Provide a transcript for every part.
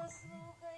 Yes, Lucas.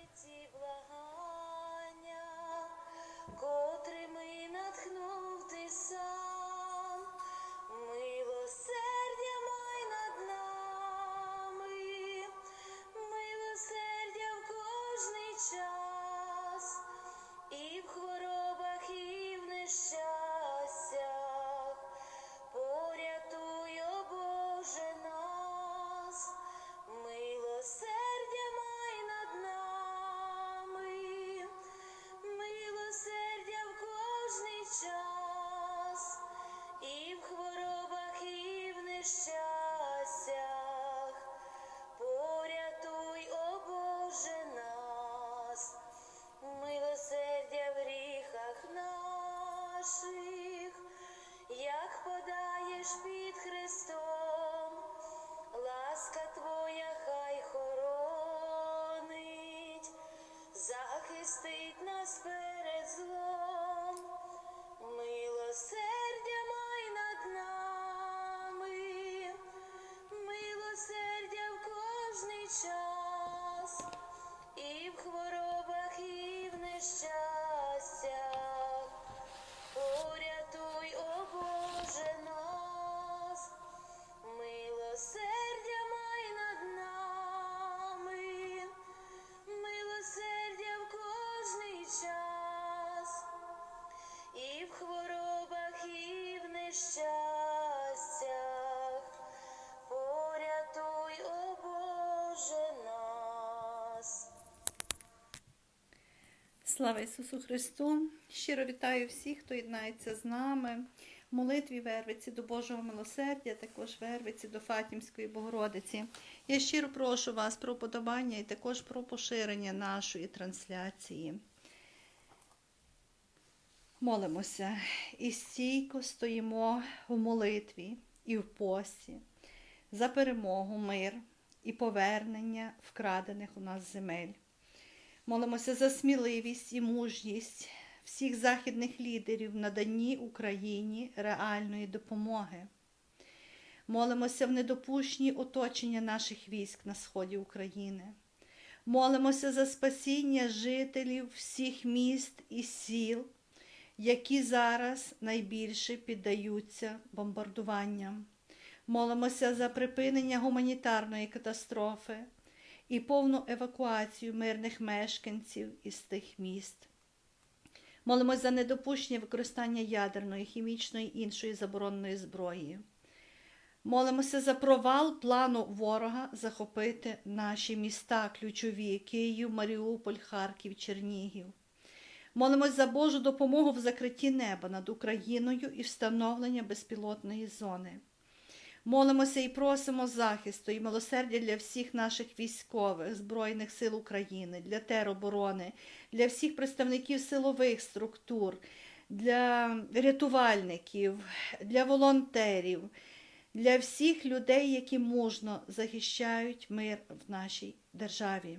І future. Слава Ісусу Христу! Щиро вітаю всіх, хто єднається з нами в молитві Вервиці до Божого милосердя, також Вервиці до Фатімської Богородиці. Я щиро прошу вас про подобання і також про поширення нашої трансляції. Молимося і стійко стоїмо в молитві і в пості за перемогу, мир і повернення вкрадених у нас земель. Молимося за сміливість і мужність всіх західних лідерів в наданні Україні реальної допомоги. Молимося в недопущенні оточення наших військ на сході України. Молимося за спасіння жителів всіх міст і сіл, які зараз найбільше піддаються бомбардуванням. Молимося за припинення гуманітарної катастрофи і повну евакуацію мирних мешканців із тих міст. Молимось за недопущення використання ядерної, хімічної і іншої забороненої зброї. Молимося за провал плану ворога захопити наші міста ключові Київ, Маріуполь, Харків, Чернігів. Молимось за Божу допомогу в закритті неба над Україною і встановлення безпілотної зони. Молимося і просимо захисту і милосердя для всіх наших військових Збройних сил України, для тероборони, для всіх представників силових структур, для рятувальників, для волонтерів, для всіх людей, які мужно захищають мир в нашій державі.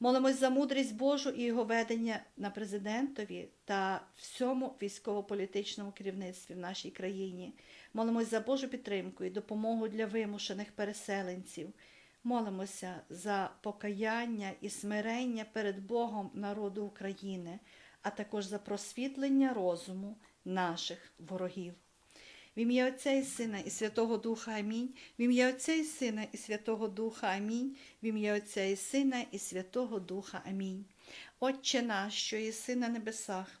Молимось за мудрість Божу і його ведення на президентові та всьому військово-політичному керівництві в нашій країні. Молимось за Божу підтримку і допомогу для вимушених переселенців. Молимося за покаяння і смирення перед Богом народу України, а також за просвітлення розуму наших ворогів. В ім'я Отця і Сина і Святого Духа Амінь. В ім'я Отця і Сина і Святого Духа Амінь. В ім'я Отця і Сина і Святого Духа Амінь. Отче наш, що єси на небесах.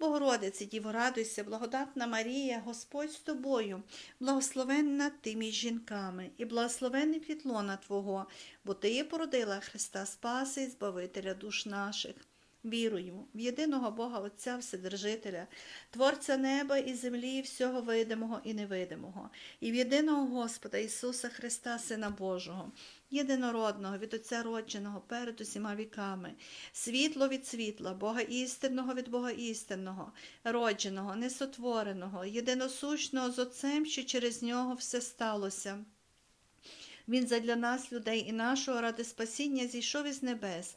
Богородице, Діво, радуйся, благодатна Марія, Господь з тобою, благословенна ти між жінками, і благословенний плід Твого, бо Ти породила Христа Спаси і Збавителя душ наших. Вірую в єдиного Бога Отця Вседержителя, Творця неба і землі, всього видимого і невидимого, і в єдиного Господа Ісуса Христа, Сина Божого, єдинородного від Отця родженого перед усіма віками, світло від світла, Бога істинного від Бога істинного, родженого, несотвореного, єдиносущного з Отцем, що через нього все сталося. Він задля нас, людей і нашого ради спасіння зійшов із небес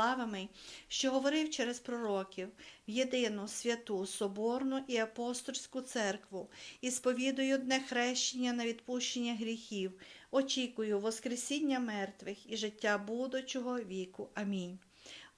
рівнославими, що говорив через пророків, в єдину святу, соборну і апостольську церкву, і сповідую дне хрещення на відпущення гріхів, очікую Воскресіння мертвих і життя будучого віку. Амінь.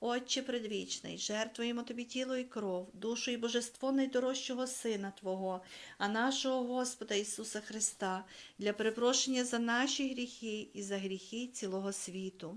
Отче предвічний, жертвуємо тобі тіло і кров, душу і божество найдорожчого Сина Твого, а нашого Господа Ісуса Христа, для перепрошення за наші гріхи і за гріхи цілого світу.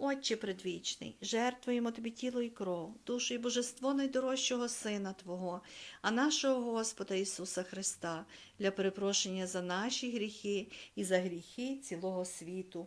Отче предвічний, жертвуємо тобі тіло і кров, душу і божество найдорожчого Сина Твого, а нашого Господа Ісуса Христа, для перепрошення за наші гріхи і за гріхи цілого світу.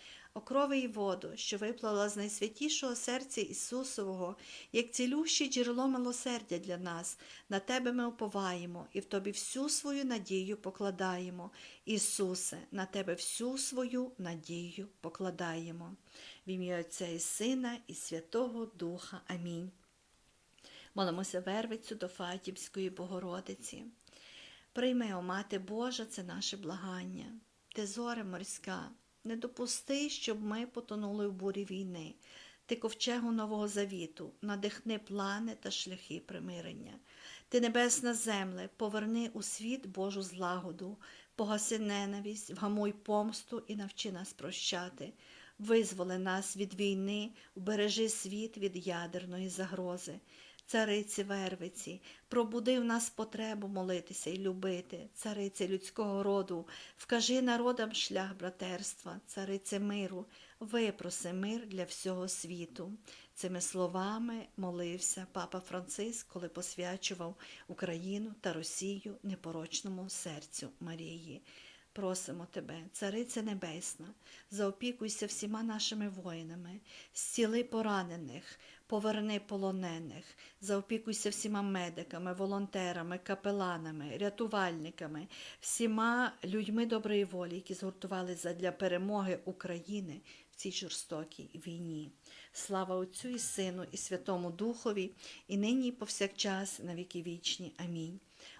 Окрови й воду, що виплала з найсвятішого серця Ісусового, як цілюще джерело милосердя для нас, на Тебе ми уповаємо і в Тобі всю свою надію покладаємо. Ісусе, на Тебе всю свою надію покладаємо. В ім'я Отця і Сина, і Святого Духа. Амінь. Молимося Вервицю до Фатівської Богородиці. Прийми, о Мати Божа, це наше благання. Ти зоре морська, не допусти, щоб ми потонули в бурі війни. Ти ковчегу Нового Завіту, надихни плани та шляхи примирення. Ти небесна земле, поверни у світ Божу злагоду, погаси ненависть, вгамуй помсту і навчи нас прощати. Визволи нас від війни, вбережи світ від ядерної загрози. Цариці Вервиці, пробуди в нас потребу молитися і любити, царице людського роду, вкажи народам шлях братерства, царице миру, випроси мир для всього світу. Цими словами молився папа Франциск, коли посвячував Україну та Росію непорочному серцю Марії. Просимо тебе, Цариця Небесна, заопікуйся всіма нашими воїнами, зціли поранених, поверни полонених, заопікуйся всіма медиками, волонтерами, капеланами, рятувальниками, всіма людьми доброї волі, які згуртувалися для перемоги України в цій жорстокій війні. Слава Отцю і Сину, і Святому Духові, і нині, і повсякчас, на віки вічні. Амінь.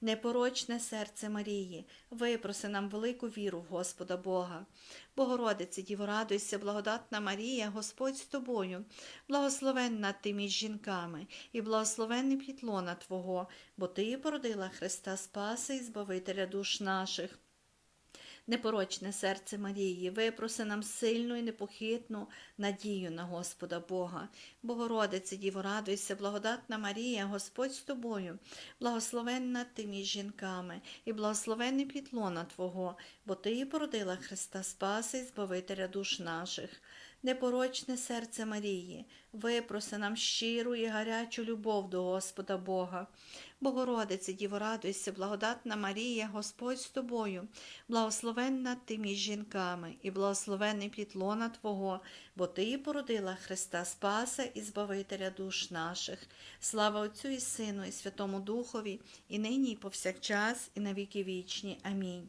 Непорочне серце Марії, випроси нам велику віру в Господа Бога. Богородице, Діво, радуйся, благодатна Марія, Господь з тобою, благословенна ти між жінками, і благословенне пітлона Твого, бо Ти породила Христа Спаси і Збавителя душ наших. Непорочне серце Марії, випроси нам сильну і непохитну надію на Господа Бога. Богородице, Діво, радуйся, благодатна Марія, Господь з тобою, благословенна ти між жінками, і благословенне пітлона Твого, бо Ти породила Христа Спаси і Збавителя душ наших. Непорочне серце Марії, випроси нам щиру і гарячу любов до Господа Бога. Богородице, Діво, радуйся, благодатна Марія, Господь з тобою, благословенна ти між жінками, і благословенний плітлона Твого, бо Ти породила Христа Спаса і Збавителя душ наших. Слава Отцю і Сину, і Святому Духові, і нині, і повсякчас, і на віки вічні. Амінь.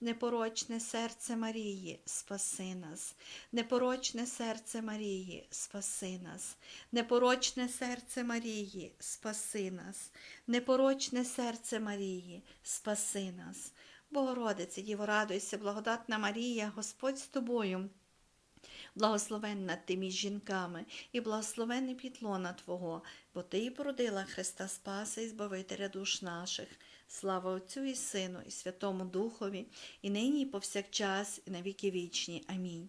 непорочне серце Марії, спаси нас, непорочне серце Марії, спаси нас, непорочне серце Марії, спаси нас, непорочне серце Марії, спаси нас. Богородице, Діво, радуйся, благодатна Марія, Господь з тобою. Благословенна ти між жінками, і благословенний підлона Твого, бо Ти і породила Христа Спаса і Збавителя душ наших. Слава Отцю і Сину, і Святому Духові, і нині, і повсякчас, і на віки вічні. Амінь.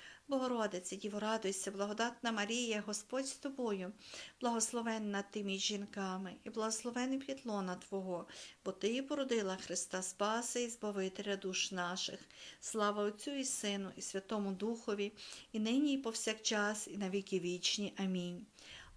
Богородице, Діво, радуйся, благодатна Марія, Господь з тобою, благословенна ти між жінками, і благословений підлона Твого, бо Ти породила Христа Спаса і Збавителя душ наших. Слава Отцю і Сину, і Святому Духові, і нині, і повсякчас, і на віки вічні. Амінь.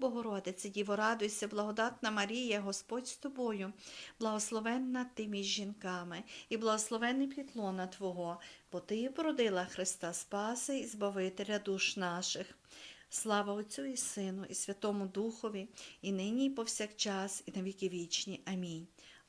Богородице, Діво, радуйся, благодатна Марія, Господь з тобою, благословенна ти між жінками, і благословенний плітлона Твого, бо Ти породила Христа Спаси і Збавителя душ наших. Слава Отцю і Сину, і Святому Духові, і нині, і повсякчас, і на віки вічні. Амінь.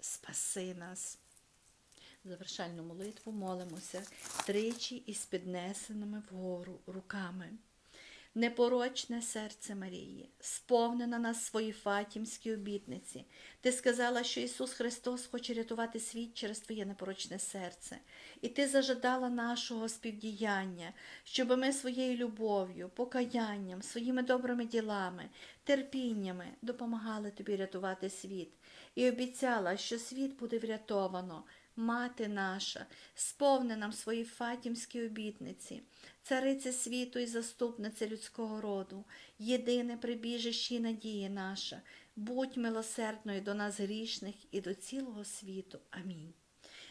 спаси нас. Завершальну молитву молимося тричі із піднесеними вгору руками. Непорочне серце Марії, сповнена нас свої фатімські обітниці. Ти сказала, що Ісус Христос хоче рятувати світ через Твоє непорочне серце, і Ти зажадала нашого співдіяння, щоб ми своєю любов'ю, покаянням, своїми добрими ділами, терпіннями допомагали Тобі рятувати світ, і обіцяла, що світ буде врятовано. Мати наша, сповни нам свої фатімські обітниці, цариця світу і заступниця людського роду, єдине прибіжище і надія наша, будь милосердною до нас грішних і до цілого світу. Амінь.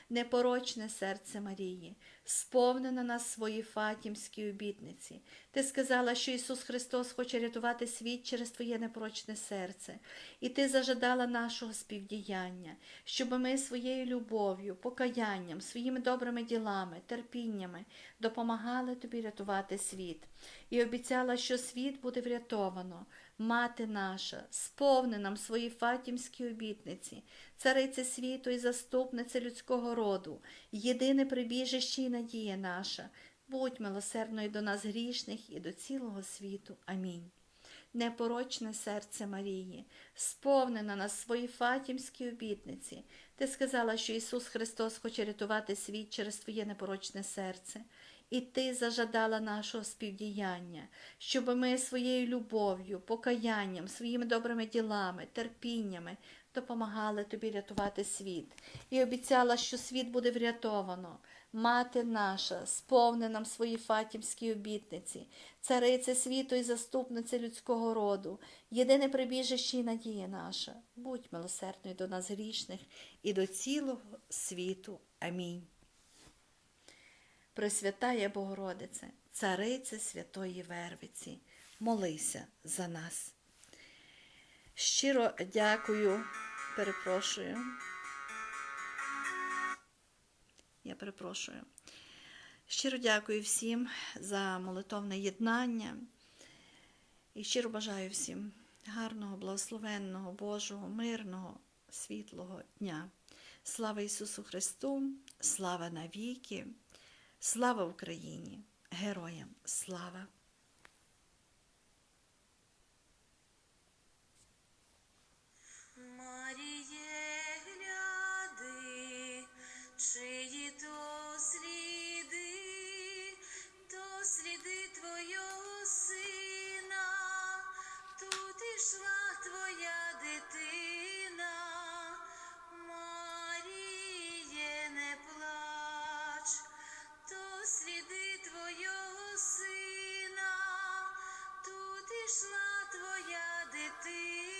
Непорочне серце Марії, сповнена нас свої фатімські обітниці. Ти сказала, що Ісус Христос хоче рятувати світ через Твоє непорочне серце, і Ти зажадала нашого співдіяння, щоб ми своєю любов'ю, покаянням, своїми добрими ділами, терпіннями допомагали Тобі рятувати світ, і обіцяла, що світ буде врятовано. Мати наша, сповни нам свої фатімські обітниці, цариця світу і заступниця людського роду, єдине прибіжище і надія наша, будь милосердною до нас грішних і до цілого світу. Амінь. Непорочне серце Марії, сповнена нас свої фатімські обітниці. Ти сказала, що Ісус Христос хоче рятувати світ через Твоє непорочне серце і ти зажадала нашого співдіяння, щоб ми своєю любов'ю, покаянням, своїми добрими ділами, терпіннями допомагали тобі рятувати світ, і обіцяла, що світ буде врятовано. Мати наша, сповни нам свої фатімські обітниці, цариця світу і заступниця людського роду, єдине прибіжище і надія наша, будь милосердною до нас грішних і до цілого світу. Амінь. Пресвятая Богородице, Царице Святої Вервиці, молися за нас. Щиро дякую, перепрошую. Я перепрошую. Щиро дякую всім за молитовне єднання і щиро бажаю всім гарного, благословенного, Божого, мирного, світлого дня. Слава Ісусу Христу, слава навіки! Слава Україні! Героям слава! Маріє, гляди, твого сина, тут ішла твоя дитина,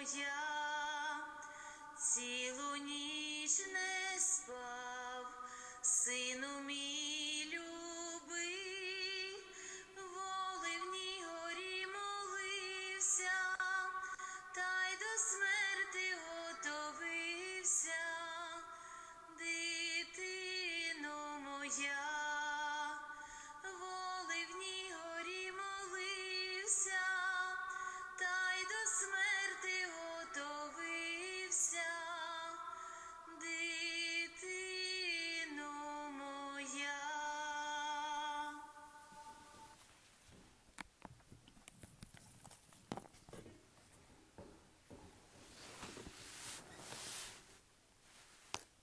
моя, цілу ніч не